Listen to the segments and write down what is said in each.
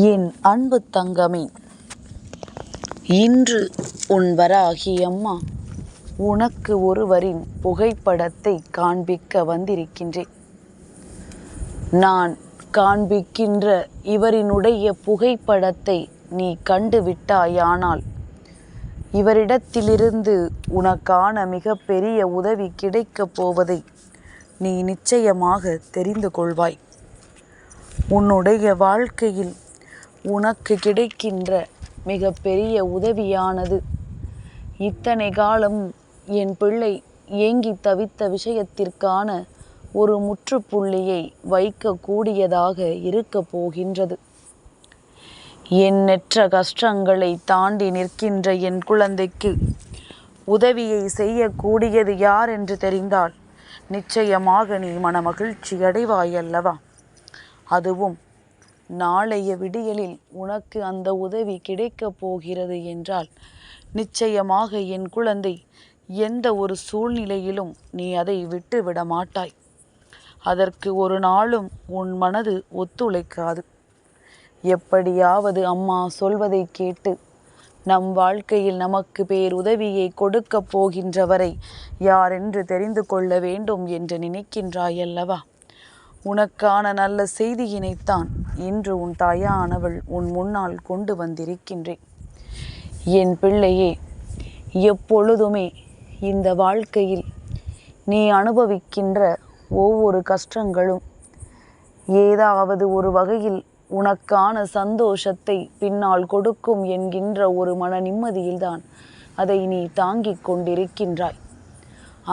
என் அன்பு தங்கமே இன்று உன் வராகி அம்மா உனக்கு ஒருவரின் புகைப்படத்தை காண்பிக்க வந்திருக்கின்றேன். நான் காண்பிக்கின்ற இவரினுடைய புகைப்படத்தை நீ கண்டுவிட்டாயானால் இவரிடத்திலிருந்து உனக்கான மிகப்பெரிய உதவி கிடைக்கப் போவதை நீ நிச்சயமாக தெரிந்து கொள்வாய். உன்னுடைய வாழ்க்கையில் உனக்கு கிடைக்கின்ற மிகப்பெரிய உதவியானது. இத்தனை காலம் என் பிள்ளை ஏங்கி தவித்த விஷயத்திற்கான ஒரு முற்றுப்புள்ளியை வைக்கக்கூடியதாக இருக்கப் போகின்றது. எண்ணற்ற கஷ்டங்களை தாண்டி நிற்கின்ற என் குழந்தைக்கு உதவியை செய்யக்கூடியது யார் என்று தெரிந்தால் நிச்சயமாக நீ மனமகிழ்ச்சி அடைவாய் அல்லவா அதுவும் நாளைய விடியலில் உனக்கு அந்த உதவி கிடைக்கப் போகிறது என்றால் நிச்சயமாக என் குழந்தை எந்த ஒரு சூழ்நிலையிலும் நீ அதை விட்டு விட மாட்டாய். அதற்கு ஒரு நாளும் உன் மனது ஒத்துழைக்காது. எப்படியாவது அம்மா சொல்வதை கேட்டு நம் வாழ்க்கையில் நமக்கு பேர் உதவியை கொடுக்கப் போகின்றவரை யாரென்று தெரிந்து கொள்ள வேண்டும் என்று நினைக்கின்றாயல்லவா? உனக்கான நல்ல செய்தியினைத்தான் இன்று உன் தாயானவள் உன் முன்னால் கொண்டு வந்திருக்கின்றேன். என் பிள்ளையே எப்பொழுதுமே இந்த வாழ்க்கையில் நீ அனுபவிக்கின்ற ஒவ்வொரு கஷ்டங்களும் ஏதாவது ஒரு வகையில் உனக்கான சந்தோஷத்தை பின்னால் கொடுக்கும் என்கின்ற ஒரு மன நிம்மதியில்தான் அதை நீ தாங்கிக் கொண்டிருக்கின்றாய்.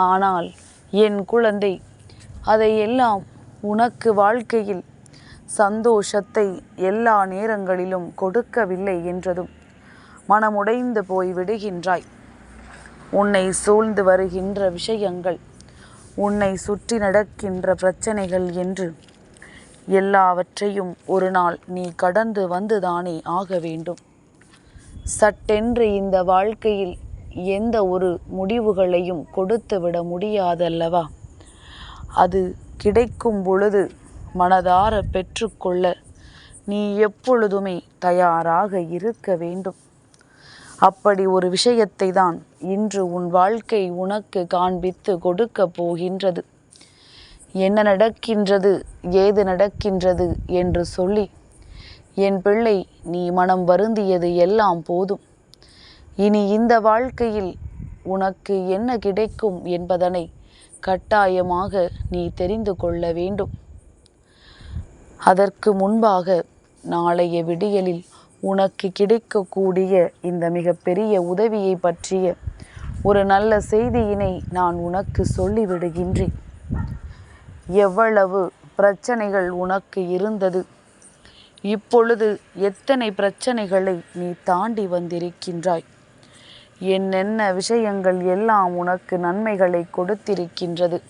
ஆனால் என் குழந்தை அதையெல்லாம் உனக்கு வாழ்க்கையில் சந்தோஷத்தை எல்லா நேரங்களிலும் கொடுக்கவில்லை என்றதும் மனமுடைந்து போய் விடுகின்றாய். உன்னை சூழ்ந்து வருகின்ற விஷயங்கள் உன்னை சுற்றி நடக்கின்ற பிரச்சனைகள் என்று எல்லாவற்றையும் ஒரு நாள் நீ கடந்து வந்துதானே ஆக வேண்டும். சட்டென்று இந்த வாழ்க்கையில் எந்த ஒரு முடிவுகளையும் கொடுத்து விட முடியாதல்லவா? அது கிடைக்கும் பொழுது மனதார பெற்றுக்கொள்ள நீ எப்பொழுதுமே தயாராக இருக்க வேண்டும். அப்படி ஒரு விஷயத்தை தான் இன்று உன் வாழ்க்கை உனக்கு காண்பித்து கொடுக்க போகின்றது. என்ன நடக்கின்றது ஏது நடக்கின்றது என்று சொல்லி என் பிள்ளை நீ மனம் வருந்தியது எல்லாம் போதும். இனி இந்த வாழ்க்கையில் உனக்கு என்ன கிடைக்கும் என்பதனை கட்டாயமாக நீ தெரிந்து கொள்ள வேண்டும். அதற்கு முன்பாக நாளைய விடியலில் உனக்கு கிடைக்கக்கூடிய இந்த மிகப்பெரிய உதவியை பற்றிய ஒரு நல்ல செய்தியினை நான் உனக்கு சொல்லிவிடுகின்றேன். எவ்வளவு பிரச்சனைகள் உனக்கு இருந்தது? இப்பொழுது எத்தனை பிரச்சனைகளை நீ தாண்டி வந்திருக்கின்றாய்? என்னென்ன விஷயங்கள் எல்லாம் உனக்கு நன்மைகளை கொடுத்திருக்கின்றது?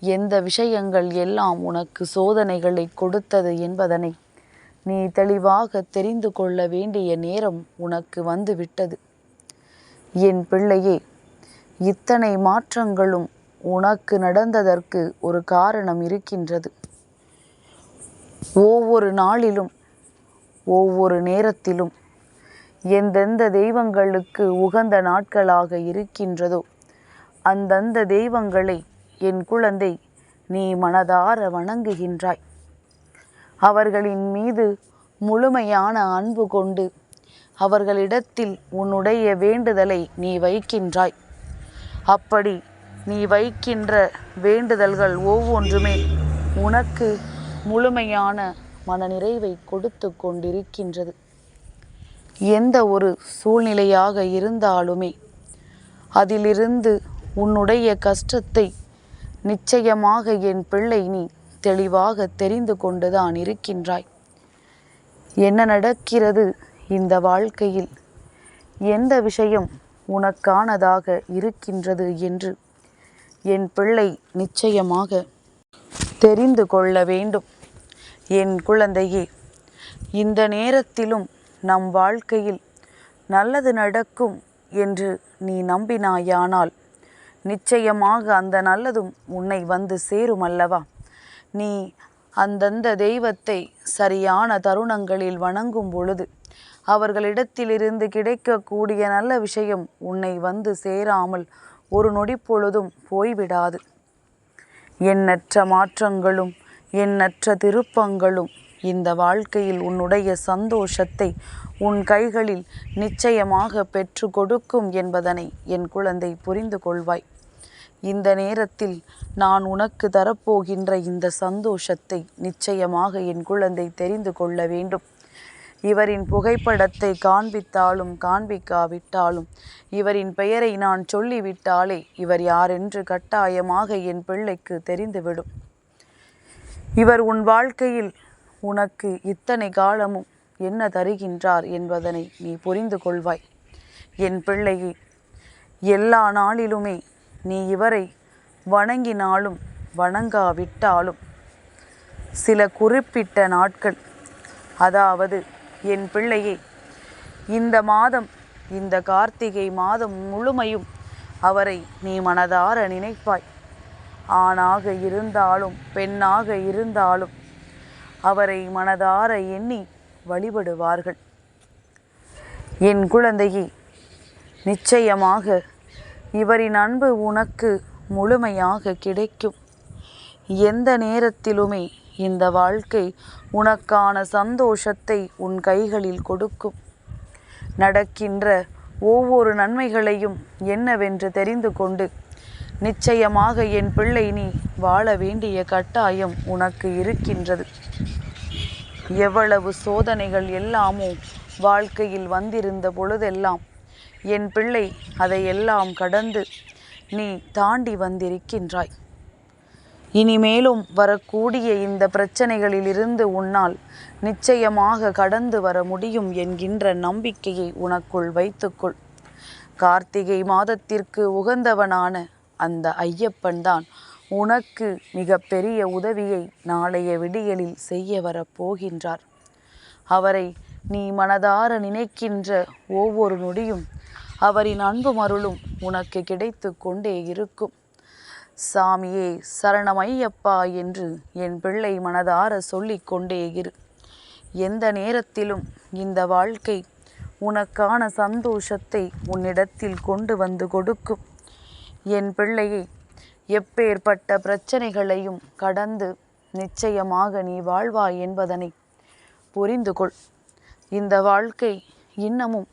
எந்த விஷயங்கள் எல்லாம் உனக்கு சோதனைகளை கொடுத்தது என்பதனை நீ தெளிவாக தெரிந்து கொள்ள வேண்டிய நேரம் உனக்கு வந்துவிட்டது. என் பிள்ளையே இத்தனை மாற்றங்களும் உனக்கு நடந்ததற்கு ஒரு காரணம் இருக்கின்றது. ஒவ்வொரு நாளிலும் ஒவ்வொரு நேரத்திலும் எந்தெந்த தெய்வங்களுக்கு உகந்த நாட்களாக இருக்கின்றதோ அந்தந்த தெய்வங்களை என் குழந்தை நீ மனதார வணங்குகின்றாய். அவர்களின் மீது முழுமையான அன்பு கொண்டு அவர்களிடத்தில் உன்னுடைய வேண்டுதலை நீ வைக்கின்றாய். அப்படி நீ வைக்கின்ற வேண்டுதல்கள் ஒவ்வொன்றுமே உனக்கு முழுமையான மனநிறைவை கொடுத்து கொண்டிருக்கின்றது. எந்த ஒரு சூழ்நிலையாக இருந்தாலுமே அதிலிருந்து உன்னுடைய கஷ்டத்தை நிச்சயமாக என் பிள்ளை நீ தெளிவாக தெரிந்து கொண்டுதான் இருக்கின்றாய். என்ன நடக்கிறது இந்த வாழ்க்கையில்? எந்த விஷயம் உனக்கானதாக இருக்கின்றது என்று என் பிள்ளை நிச்சயமாக தெரிந்து கொள்ள வேண்டும். என் குழந்தையே இந்த நேரத்திலும் நம் வாழ்க்கையில் நல்லது நடக்கும் என்று நீ நம்பினாயானால் நிச்சயமாக அந்த நல்லதும் உன்னை வந்து சேரும் அல்லவா நீ அந்தந்த தெய்வத்தை சரியான தருணங்களில் வணங்கும் பொழுது அவர்களிடத்திலிருந்து கிடைக்கக்கூடிய நல்ல விஷயம் உன்னை வந்து சேராமல் ஒரு நொடி பொழுதும் போய்விடாது. எண்ணற்ற மாற்றங்களும் எண்ணற்ற திருப்பங்களும் இந்த வாழ்க்கையில் உன்னுடைய சந்தோஷத்தை உன் கைகளில் நிச்சயமாக பெற்று கொடுக்கும் என்பதனை என் குழந்தை புரிந்து கொள்வாய். இந்த நேரத்தில் நான் உனக்கு தரப்போகின்ற இந்த சந்தோஷத்தை நிச்சயமாக என் குழந்தை தெரிந்து கொள்ள வேண்டும். இவரின் புகைப்படத்தை காண்பித்தாலும் காண்பிக்காவிட்டாலும் இவரின் பெயரை நான் சொல்லிவிட்டாலே இவர் யாரென்று கட்டாயமாக என் பிள்ளைக்கு தெரிந்துவிடும். இவர் உன் வாழ்க்கையில் உனக்கு இத்தனை காலமும் என்ன தருகின்றார் என்பதனை நீ புரிந்து கொள்வாய். என் பிள்ளையே எல்லா நாளிலுமே நீ இவரை வணங்கினாலும் வணங்காவிட்டாலும் சில குறிப்பிட்ட நாட்கள் அதாவது என் பிள்ளையே இந்த மாதம் இந்த கார்த்திகை மாதம் முழுமையும் அவரை நீ மனதார நினைப்பாய். ஆணாக இருந்தாலும் பெண்ணாக இருந்தாலும் அவரை மனதார எண்ணி வழிபடுவார்கள். என் குழந்தையே நிச்சயமாக இவரின் அன்பு உனக்கு முழுமையாக கிடைக்கும். எந்த நேரத்திலுமே இந்த வாழ்க்கை உனக்கான சந்தோஷத்தை உன் கைகளில் கொடுக்கும். நடக்கின்ற ஒவ்வொரு நன்மைகளையும் என்னவென்று தெரிந்து கொண்டு நிச்சயமாக என் பிள்ளை நீ வாழ வேண்டிய கட்டாயம் உனக்கு இருக்கின்றது. எவ்வளவு சோதனைகள் எல்லாமோ வாழ்க்கையில் வந்திருந்த பொழுதெல்லாம் என் பிள்ளை அதையெல்லாம் கடந்து நீ தாண்டி வந்திருக்கின்றாய். இனிமேலும் வரக்கூடிய இந்த பிரச்சனைகளிலிருந்து உன்னால் நிச்சயமாக கடந்து வர முடியும் என்கின்ற நம்பிக்கையை உனக்குள் வைத்துக்கொள். கார்த்திகை மாதத்திற்கு உகந்தவனான அந்த ஐயப்பன் தான். உனக்கு மிக பெரிய உதவியை நாளைய விடியலில் செய்ய வரப்போகின்றார் அவரை நீ மனதார நினைக்கின்ற ஒவ்வொரு நொடியும் அவரின் அன்பும் அருளும் உனக்கு கிடைத்து கொண்டே இருக்கும். சாமியே சரணமையப்பா என்று என் பிள்ளை மனதார சொல்லிக் கொண்டே இரு. எந்த நேரத்திலும் இந்த வாழ்க்கை உனக்கான சந்தோஷத்தை உன்னிடத்தில் கொண்டு வந்து கொடுக்கும். என் பிள்ளையை எப்பேற்பட்ட பிரச்சனைகளையும் கடந்து நிச்சயமாக நீ வாழ்வாய் என்பதனை புரிந்து கொள். இந்த வாழ்க்கை இன்னமும்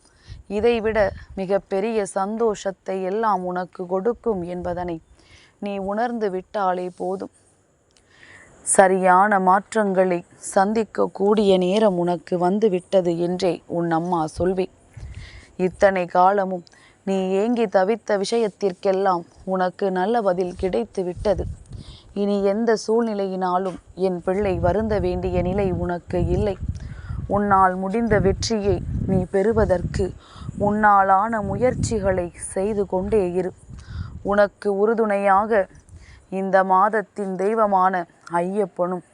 இதைவிட மிக பெரிய சந்தோஷத்தை எல்லாம் உனக்கு கொடுக்கும் என்பதனை நீ உணர்ந்து விட்டாலே போதும். சரியான மாற்றங்களை சந்திக்கக்கூடிய நேரம் உனக்கு வந்து விட்டது என்றே உன் அம்மா சொல்வேன் இத்தனை காலமும் நீ ஏங்கி தவித்த விஷயத்திற்கெல்லாம் உனக்கு நல்ல பதில் கிடைத்து விட்டது. இனி எந்த சூழ்நிலையினாலும் என் பிள்ளை வருந்த வேண்டிய நிலை உனக்கு இல்லை. உன்னால் முடிந்த வெற்றியை நீ பெறுவதற்கு உன்னாலான முயற்சிகளை செய்து கொண்டே இரு. உனக்கு உறுதுணையாக இந்த மாதத்தின் தெய்வமான ஐயப்பனும்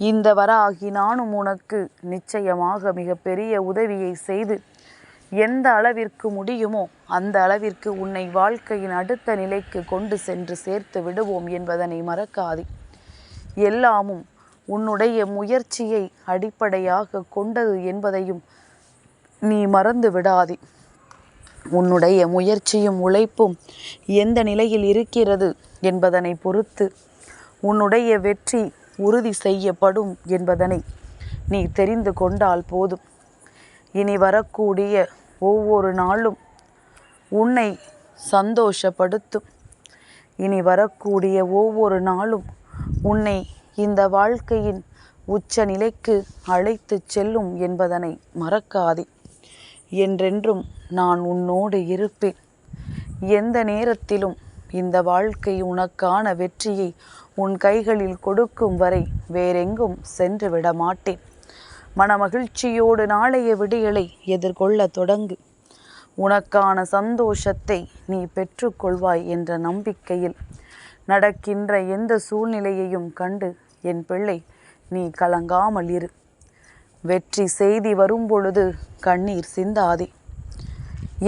இந்த வராகி நானும் உனக்கு நிச்சயமாக மிகப்பெரிய உதவியை செய்து எந்த அளவிற்கு முடியுமோ அந்த அளவிற்கு உன்னை வாழ்க்கையின் அடுத்த நிலைக்கு கொண்டு சென்று சேர்த்து விடுவோம் என்பதனை மறக்காது. எல்லாமும் உன்னுடைய முயற்சியை அடிப்படையாக கொண்டது என்பதையும் நீ மறந்து விடாதே. உன்னுடைய முயற்சியும் உழைப்பும் எந்த நிலையில் இருக்கிறது என்பதனை பொறுத்து உன்னுடைய வெற்றி உறுதி செய்யப்படும் என்பதனை நீ தெரிந்து கொண்டால் போதும். இனி வரக்கூடிய ஒவ்வொரு நாளும் உன்னை சந்தோஷப்படுத்தும். இனி வரக்கூடிய ஒவ்வொரு நாளும் உன்னை இந்த வாழ்க்கையின் உச்ச நிலைக்கு அழைத்து செல்லும் என்பதனை மறக்காதே. என்றென்றும் நான் உன்னோடு இருப்பேன். எந்த நேரத்திலும் இந்த வாழ்க்கை உனக்கான வெற்றியை உன் கைகளில் கொடுக்கும் வரை வேறெங்கும் சென்று விட மாட்டேன் மனமகிழ்ச்சியோடு நாளைய விடியலை எதிர்கொள்ள தொடங்கு. உனக்கான சந்தோஷத்தை நீ பெற்றுக்கொள்வாய் என்ற நம்பிக்கையில் நடக்கின்ற எந்த சூழ்நிலையையும் கண்டு என் பிள்ளை நீ கலங்காமல் இரு. வெற்றி செய்தி வரும்பொழுது கண்ணீர் சிந்தாதே.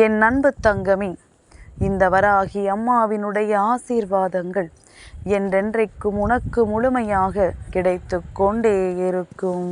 என் அன்பு தங்கமே இந்த வராகி அம்மாவினுடைய ஆசீர்வாதங்கள் என்றென்றைக்கும் உனக்கு முழுமையாக கிடைத்து கொண்டே இருக்கும்.